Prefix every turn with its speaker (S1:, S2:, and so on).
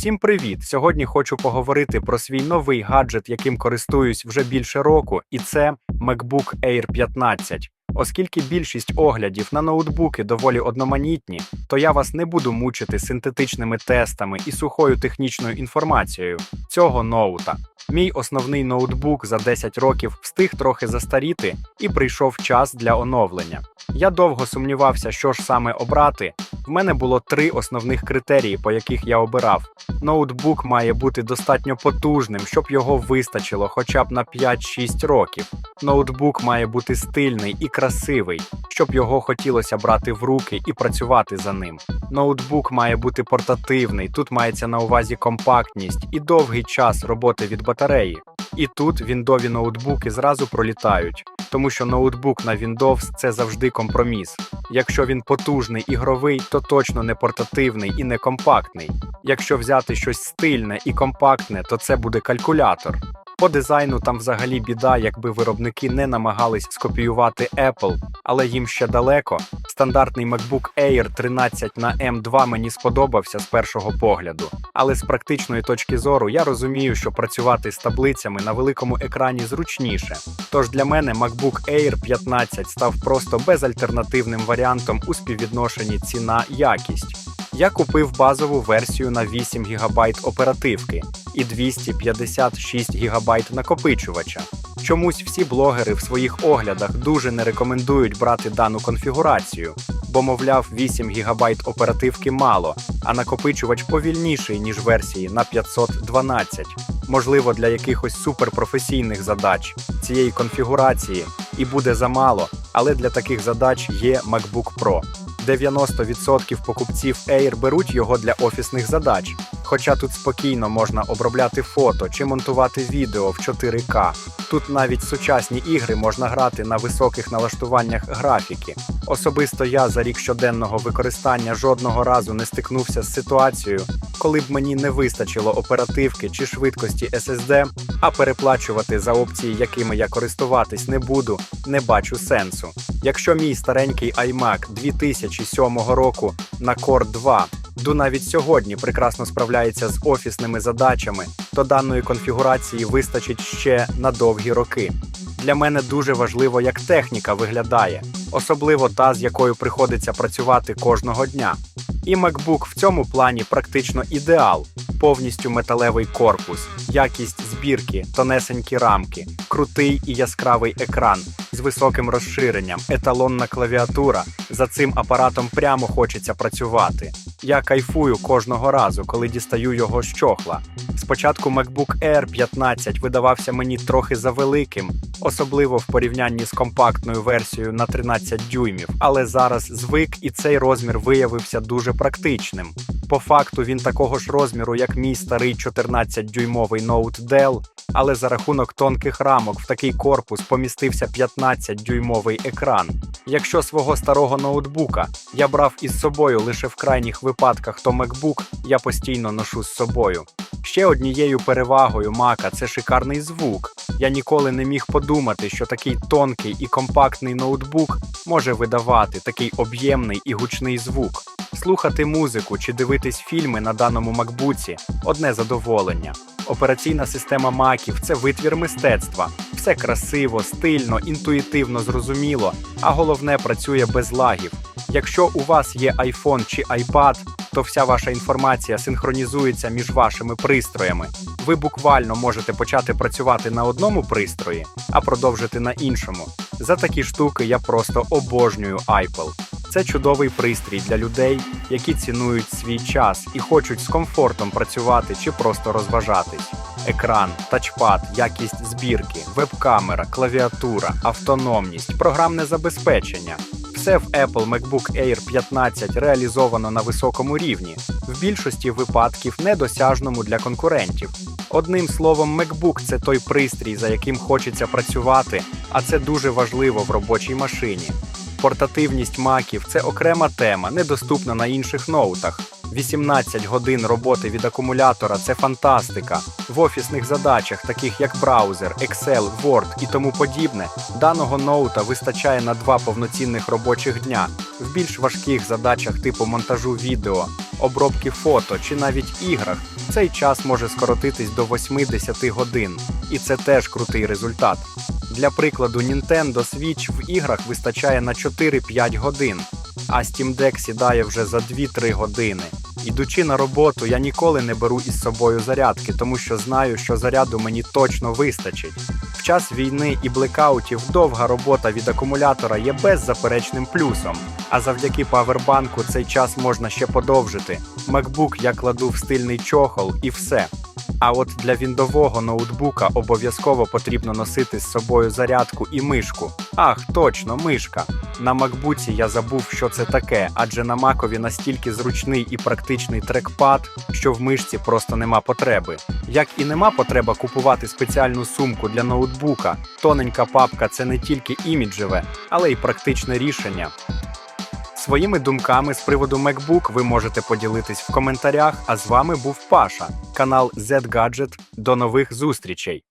S1: Всім привіт! Сьогодні хочу поговорити про свій новий гаджет, яким користуюсь вже більше року, і це MacBook Air 15. Оскільки більшість оглядів на ноутбуки доволі одноманітні, то я вас не буду мучити синтетичними тестами і сухою технічною інформацією цього ноута. Мій основний ноутбук за 10 років встиг трохи застаріти і прийшов час для оновлення. Я довго сумнівався, що ж саме обрати. В мене було три основних критерії, по яких я обирав. Ноутбук має бути достатньо потужним, щоб його вистачило хоча б на 5-6 років. Ноутбук має бути стильний і красивий, щоб його хотілося брати в руки і працювати за ним. Ноутбук має бути портативний, тут мається на увазі компактність і довгий час роботи від батареї. І тут віндові ноутбуки зразу пролітають, тому що ноутбук на Windows – це завжди компроміс. Якщо він потужний ігровий, то точно не портативний і не компактний. Якщо взяти щось стильне і компактне, то це буде калькулятор. По дизайну там взагалі біда, якби виробники не намагались скопіювати Apple, але їм ще далеко. Стандартний MacBook Air 13 на M2 мені сподобався з першого погляду. Але з практичної точки зору я розумію, що працювати з таблицями на великому екрані зручніше. Тож для мене MacBook Air 15 став просто безальтернативним варіантом у співвідношенні ціна-якість. Я купив базову версію на 8 ГБ оперативки і 256 ГБ накопичувача. Чомусь всі блогери в своїх оглядах дуже не рекомендують брати дану конфігурацію, бо, мовляв, 8 ГБ оперативки мало, а накопичувач повільніший, ніж версії на 512. Можливо, для якихось суперпрофесійних задач цієї конфігурації і буде замало, але для таких задач є MacBook Pro. 90% покупців Air беруть його для офісних задач, хоча тут спокійно можна обробляти фото чи монтувати відео в 4К. Тут навіть сучасні ігри можна грати на високих налаштуваннях графіки. Особисто я за рік щоденного використання жодного разу не стикнувся з ситуацією, коли б мені не вистачило оперативки чи швидкості SSD, а переплачувати за опції, якими я користуватись не буду, не бачу сенсу. Якщо мій старенький iMac 2007 року на Core 2 до навіть сьогодні прекрасно справляється з офісними задачами, то даної конфігурації вистачить ще на довгі роки. Для мене дуже важливо, як техніка виглядає, особливо та, з якою приходиться працювати кожного дня. І MacBook в цьому плані практично ідеал, повністю металевий корпус, якість збірки, тонесенькі рамки, крутий і яскравий екран з високим розширенням, еталонна клавіатура. За цим апаратом прямо хочеться працювати. Я кайфую кожного разу, коли дістаю його з чохла. Спочатку MacBook Air 15 видавався мені трохи завеликим, особливо в порівнянні з компактною версією на 13 дюймів, але зараз звик і цей розмір виявився дуже практичним. По факту він такого ж розміру, як мій старий 14-дюймовий ноут Dell, але за рахунок тонких рамок в такий корпус помістився 15-дюймовий екран. Якщо свого старого ноутбука я брав із собою лише в крайніх випадках, то MacBook я постійно ношу з собою. Ще однією перевагою Мака це шикарний звук. Я ніколи не міг подумати, що такий тонкий і компактний ноутбук може видавати такий об'ємний і гучний звук. Слухати музику чи дивитись фільми на даному макбуці одне задоволення. Операційна система маків це витвір мистецтва. Все красиво, стильно, інтуїтивно зрозуміло, а головне працює без лагів. Якщо у вас є iPhone чи iPad, то вся ваша інформація синхронізується між вашими пристроями. Ви буквально можете почати працювати на одному пристрої, а продовжити на іншому. За такі штуки я просто обожнюю Apple. Це чудовий пристрій для людей, які цінують свій час і хочуть з комфортом працювати чи просто розважатись. Екран, тачпад, якість збірки, веб-камера, клавіатура, автономність, програмне забезпечення. Все в Apple MacBook Air 15 реалізовано на високому рівні, в більшості випадків недосяжному для конкурентів. Одним словом, MacBook – це той пристрій, за яким хочеться працювати, а це дуже важливо в робочій машині. Портативність маків це окрема тема, недоступна на інших ноутах. 18 годин роботи від акумулятора це фантастика. В офісних задачах, таких як браузер, Excel, Word і тому подібне, даного ноута вистачає на два повноцінних робочих дня. В більш важких задачах типу монтажу відео, обробки фото чи навіть іграх цей час може скоротитись до 80 годин. І це теж крутий результат. Для прикладу, Nintendo Switch в іграх вистачає на 4-5 годин, а Steam Deck сідає вже за 2-3 години. Ідучи на роботу, я ніколи не беру із собою зарядки, тому що знаю, що заряду мені точно вистачить. В час війни і блекаутів довга робота від акумулятора є беззаперечним плюсом. А завдяки павербанку цей час можна ще подовжити. MacBook я кладу в стильний чохол і все. А от для віндового ноутбука обов'язково потрібно носити з собою зарядку і мишку. Ах, точно, мишка. На макбуці я забув, що це таке, адже на макові настільки зручний і практичний трекпад, що в мишці просто нема потреби. Як і нема потреба купувати спеціальну сумку для ноутбука, тоненька папка це не тільки іміджеве, але й практичне рішення. Своїми думками з приводу MacBook ви можете поділитись в коментарях. А з вами був Паша, канал Z Gadget. До нових зустрічей!